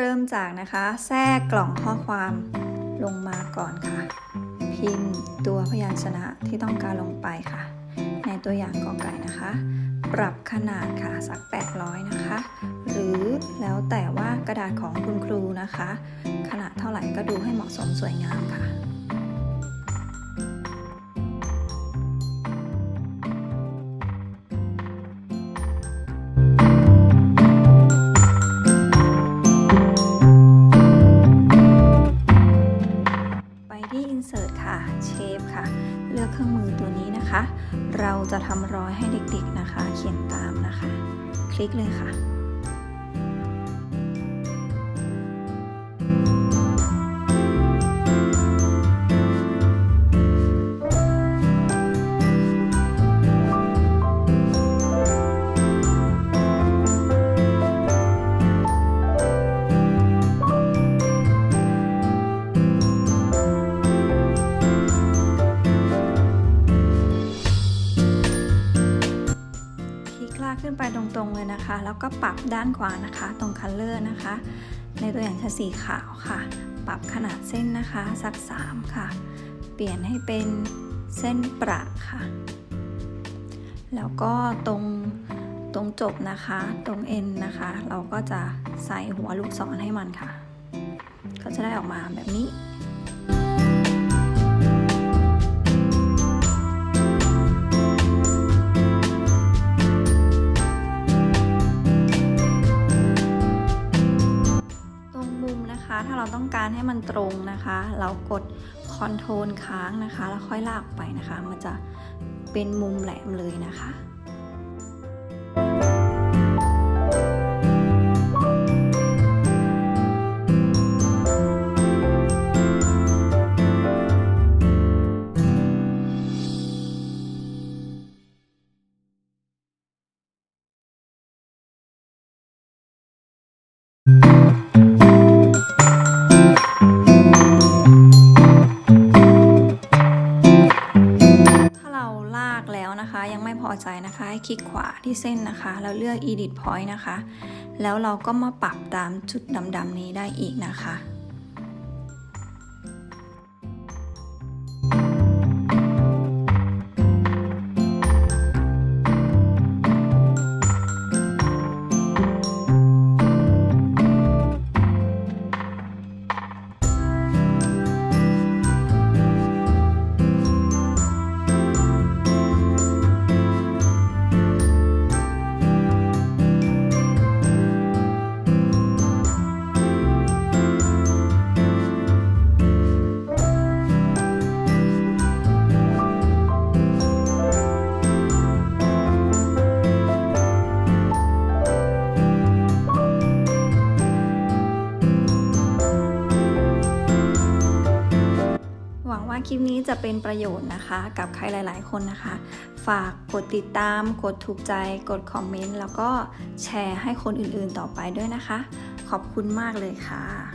เริ่มจากนะคะแทรกกล่องข้อความลงมาก่อนค่ะ พิมพ์ตัวพยัญชนะที่ต้องการลงไปค่ะ ในตัวอย่างกอไก่นะคะ ปรับขนาดค่ะสัก 800 นะคะ หรือแล้วแต่ว่ากระดาษของคุณครูนะคะ ขนาดเท่าไหร่ก็ดูให้เหมาะสมสวยงามค่ะ ทำรอยให้เด็กๆนะคะ เขียนตามนะคะ คลิกเลยค่ะ ขึ้นไปตรงๆเลยนะคะ แล้วก็ปรับด้านขวานะคะ ตรง Color นะคะ ในตัวอย่างจะสีขาวค่ะ ปรับขนาดเส้นนะคะสัก 3 ค่ะ เปลี่ยนให้เป็นเส้นประค่ะ แล้วก็ตรงตรงจบนะคะ ตรง N นะคะ เราก็จะใส่หัวลูกศรให้มันค่ะ ก็จะได้ออกมาแบบนี้ เราต้องการให้มันตรงนะคะ เรากดคอนโทรลค้างนะคะ แล้วค่อยลากไปนะคะ มันจะเป็นมุมแหลมเลยนะคะถ้า ยังไม่พอใจนะคะให้คลิกขวาที่เส้นนะคะ แล้วเลือก edit point นะคะ แล้วเราก็มาปรับตามจุดดำๆนี้ได้อีกนะคะ งว่าคลิปนี้จะเป็นประโยชน์นะคะ กับใครหลาย ๆ คนนะคะ ฝากกดติดตาม กดถูกใจ กดคอมเมนต์ แล้วก็แชร์ให้คนอื่น ๆ ต่อไปด้วยนะคะ ขอบคุณมากเลยค่ะ